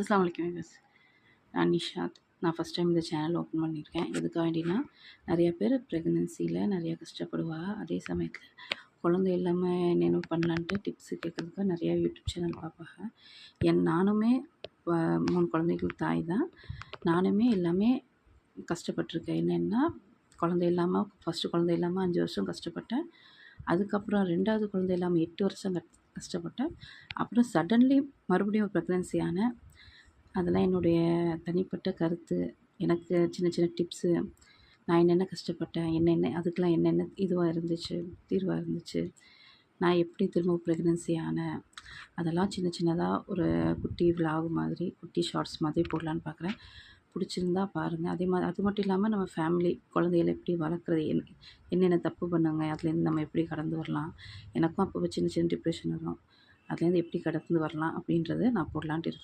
அஸ்லாம் வலைக்கம் நான் நிஷாத். நான் ஃபஸ்ட் டைம் இந்த சேனல் ஓப்பன் பண்ணியிருக்கேன். எதுக்காக வேண்டினா நிறைய பேர் ப்ரெக்னென்சியில் நிறையா கஷ்டப்படுவாங்க அதே சமயத்தில் குழந்தை இல்லாமல் நினைவு பண்ணலான்ட்டு டிப்ஸு கேட்குறதுக்கு நிறையா யூடியூப் சேனல் பார்ப்பாங்க. என் நானுமே மூணு குழந்தைகள் தாய் தான். நானுமே எல்லாமே கஷ்டப்பட்டிருக்கேன். என்னென்னா குழந்தை இல்லாமல் ஃபஸ்ட்டு குழந்தை இல்லாமல் அஞ்சு வருஷம் கஷ்டப்பட்டேன். அதுக்கப்புறம் ரெண்டாவது குழந்தை இல்லாமல் எட்டு வருஷம் கஷ்டப்பட்டேன். அப்புறம் சடன்லி மறுபடியும் ப்ரெக்னென்சி ஆனேன். அதெல்லாம் என்னுடைய தனிப்பட்ட கருத்து. எனக்கு சின்ன சின்ன டிப்ஸு நான் என்னென்ன கஷ்டப்பட்டேன் என்னென்ன அதுக்கெலாம் என்னென்ன இதுவாக இருந்துச்சு தீர்வாக இருந்துச்சு நான் எப்படி திரும்ப ப்ரெக்னென்சி ஆனேன் அதெல்லாம் சின்ன சின்னதாக ஒரு குட்டி விலாக் மாதிரி குட்டி ஷார்ட்ஸ் மாதிரி போடலான்னு பார்க்குறேன் பிடிச்சிருந்தா பாருங்கள் அதே மாதிரி அது மட்டும் இல்லாமல் நம்ம ஃபேமிலி குழந்தைகளை எப்படி வளர்க்குறது என் என்னென்ன தப்பு பண்ணுங்க அதுலேருந்து நம்ம எப்படி கடந்து வரலாம் எனக்கும் அப்போ சின்ன சின்ன டிப்ரெஷன் வரும் அதுலேருந்து எப்படி கடந்து வரலாம் அப்படின்றத நான் போடலான்ட்டு இருக்கேன்.